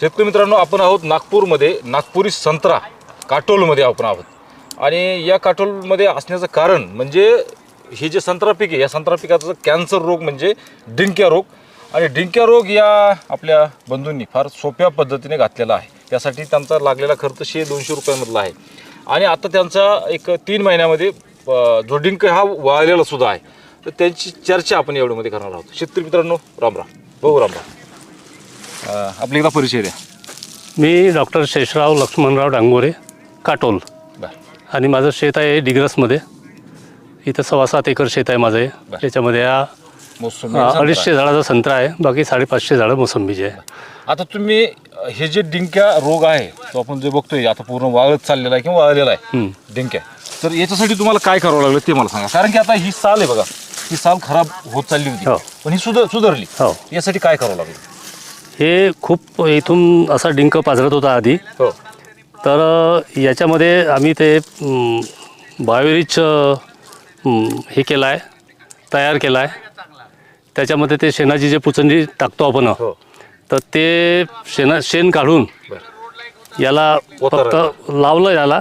शेतकरी मित्रांनो आपण आहोत नागपूरमध्ये नागपुरी संत्रा काटोलमध्ये आपण आहोत. आणि या काटोलमध्ये असण्याचं कारण म्हणजे हे जे संत्रा पीक आहे या संत्रा पिकाचा कॅन्सर रोग म्हणजे डिंक्या रोग. आणि डिंक्या रोग या आपल्या बंधूंनी फार सोप्या पद्धतीने घातलेला आहे. त्यासाठी त्यांचा लागलेला खर्च शे दोनशे रुपयामधला आहे. आणि आता त्यांचा एक तीन महिन्यामध्ये जो डिंक हा वाळलेला सुद्धा आहे. तर त्यांची चर्चा आपण एवढ्यामध्ये करणार आहोत. शेतकरी मित्रांनो राम राम. भाऊ राम राम. आपला एकदा परिचय द्या. मी डॉक्टर शेषराव लक्ष्मणराव डांगोरे काटोल. आणि माझं शेत आहे डिग्रसमध्ये. इथं सव्वा सात एकर शेत आहे माझं हे. बरं. त्याच्यामध्ये हा मोसंबी. अडीचशे झाडाचा संत्रा आहे. बाकी साडेपाचशे झाडं मोसंबीचे आहे. आता तुम्ही अ, हे जे डिंक्या रोग आहे तो आपण जे बघतोय आता पूर्ण वाळत चाललेला आहे किंवा वाळलेला आहे. डिंक्या. तर याच्यासाठी तुम्हाला काय करावं लागलं ते मला सांगा. कारण की आता ही साल आहे बघा ही साल खराब होत चालली होती. हो. पण ही सुधर सुधारली. हो. यासाठी काय करावं लागलं? हे खूप इथून असा डिंक पाजरत होता आधी. हो. तर याच्यामध्ये आम्ही ते बायोरिच हे केलं आहे तयार केलं आहे त्याच्यामध्ये ते शेणाची जे पुचंडी टाकतो आपण हो. तर ते शेणा शेण काढून याला. फक्त लावलं याला.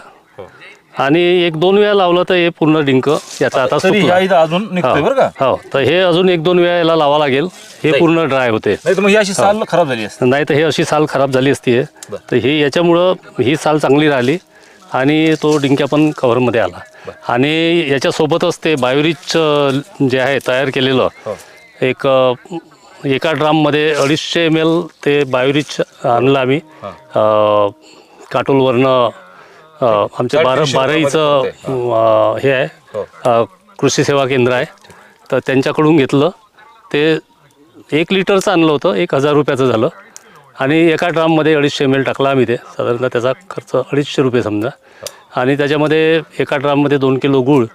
आणि एक दोन वेळा लावलं तर हे पूर्ण डिंक याचा आता तरी सुकला. ह्या इथं अजून निघतोय बरं का हो तर हे अजून एक दोन वेळा याला लावा लागेल हे. पूर्ण ड्राय होते नाही तर मग ही अशी साल खराब झाली असते नाही तर हे अशी साल खराब झाली असती हे. बरं. तर हे याच्यामुळं ही साल चांगली राहिली आणि तो डिंक्या पण कव्हरमध्ये आला आणि याच्यासोबतच ते बायोरिच जे आहे तयार केलेलं हो एक अ, एका ड्राममध्ये अडीचशे एम एल ते बायोरिच आणलं आम्ही हां. अ, काटोलवरनं आमच्या बारा बाराईचं हे आहे. हो. कृषी सेवा केंद्र आहे. तर त्यांच्याकडून घेतलं. ते एक लिटरचं आणलं होतं. एक हजार रुपयाचं झालं. आणि एका ड्राममध्ये अडीचशे एम एल टाकला आम्ही ते. साधारणतः त्याचा खर्च अडीचशे रुपये समजा. आणि त्याच्यामध्ये एका ड्राममध्ये दोन किलो गूळ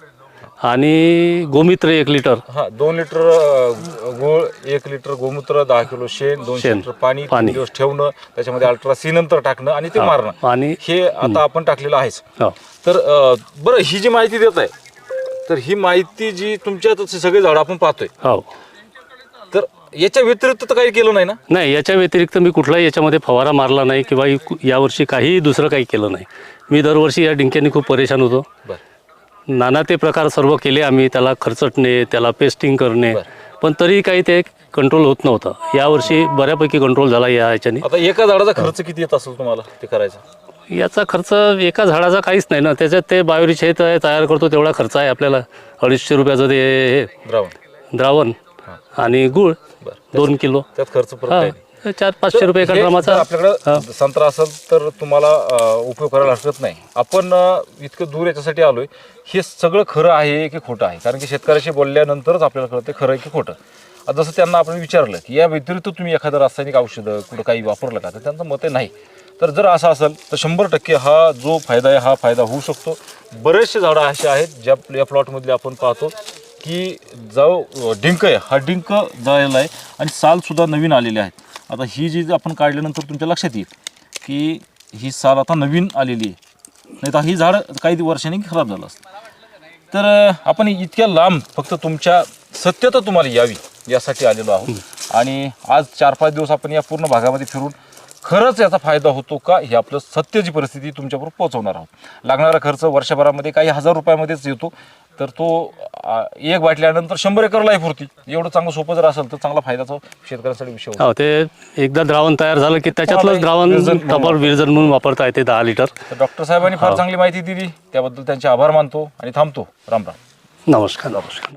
आणि गोमित्र एक लिटर. हा दोन लिटर अ, गूळ एक लिटर गोमूत्र दहा किलो शेण दोनशे शेण, लिटर पाणी तीन पाणी. दिवस ठेवणं त्याच्यामध्ये अल्ट्रा सी नंतर टाकणं आणि ते मारणं. आणि हे आता आपण टाकलेलं आहेच. हो. तर अ, बरं ही जी माहिती देत आहे तर ही माहिती जी तुमच्या आता सगळे झाडं आपण पाहतोय. हो. तर याच्या व्यतिरिक्त तर काही केलं नाही ना? नाही याच्या व्यतिरिक्त मी कुठलाही याच्यामध्ये फवारा मारला नाही किंवा यावर्षी काही दुसरं काही केलं नाही. मी दरवर्षी या डिंक्याने खूप परेशान होतो. बरं. नाना ते प्रकार सर्व केले आम्ही त्याला खर्चटणे त्याला पेस्टिंग करणे. पण तरी काही ते कंट्रोल होत नव्हतं. यावर्षी बऱ्यापैकी कंट्रोल झाला या ह्याच्याने. आता एका झाडाचा खर्च किती येत असेल तुम्हाला ते करायचं? याचा खर्च एका झाडाचा काहीच नाही ना. त्याच्यात ते बायोरिच तया- तयार करतो तेवढा खर्च आहे आपल्याला. अडीचशे रुपयाचं ते हे. द्रावण. द्रावण आणि गूळ दोन किलो. त्यात खर्च हा. चार पाचशे रुपये एका हे ड्रामाचा. जर आपल्याकडं संत्रा असेल तर तुम्हाला अ, उपयोग करायला हरकत नाही. आपण अ, इतकं दूर याच्यासाठी आलोय. हे सगळं खरं आहे की खोटं आहे? कारण की शेतकऱ्याशी बोलल्यानंतरच आपल्याला कळतं खरं आहे की खोटं. आता जसं त्यांना आपण विचारलं की या व्यतिरिक्त तुम्ही एखादं रासायनिक औषधं कुठं काही वापरलं का? तर त्यांचं मत आहे नाही. तर जर असं असेल तर शंभर टक्के हा जो फायदा आहे हा फायदा होऊ शकतो. बरेचसे झाडं असे आहेत ज्या या प्लॉटमधले आपण पाहतो की जो डिंक आहे. हा डिंक जळलेला आहे आणि सालसुद्धा नवीन आलेले आहेत. आता ही जी आपण काढल्यानंतर तुमच्या लक्षात येईल की ही साल आता नवीन आलेली आहे. नाही तर ही झाड काही वर्षांनी खराब झालं असतं. तर आपण इतक्या लांब फक्त तुमच्या सत्यता तुम्हाला यावी यासाठी आलेलो आहोत. आणि आज चार पाच दिवस आपण या पूर्ण भागामध्ये फिरून खरंच याचा फायदा होतो का? हे आपलं सत्याची परिस्थिती तुमच्याबरोबर पोहोचवणार आहोत. लागणारा खर्च वर्षभरामध्ये काही हजार रुपयामध्येच येतो. तर तो एक बाटल्यानंतर शंभर एकर लाईफ होती एवढं चांगलं सोपं जर असेल तर चांगला फायद्याचा शेतकऱ्यांसाठी विषय होतो. हो ते एकदा द्रावण तयार झालं की त्याच्यातलंच द्रावण विरजन म्हणून वापरता. येते दहा लिटर तर डॉक्टर साहेबांनी फार चांगली माहिती दिली. त्याबद्दल त्यांचे आभार मानतो आणि थांबतो. राम राम. नमस्कार नमस्कार.